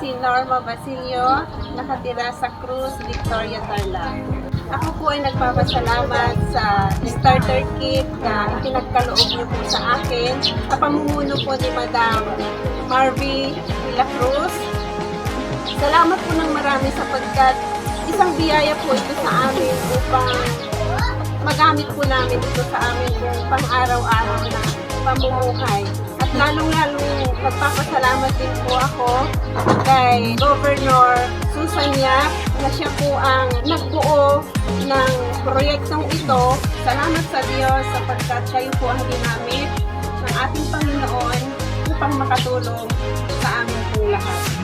si Norma Basilio, nakatira sa Cruz, Victoria, Tarlac. Ako po ay nagpapasalamat sa starter kit na pinagkaloob niyo po sa akin sa pamumuno po ni Madam Marvy de la Cruz. Salamat po ng marami sapagkat isang biyaya po ito sa amin upang magamit po namin ito sa amin yung pang-araw-araw na pamumuhay. At lalong-lalong nagpapasalamat din po ako kay Governor Susan Yap na siya po ang nagbuo ng proyektong ito. Salamat sa Diyos sapagkat kayo po ang ginamit ng ating Panginoon upang makatulong sa amin pong lahat.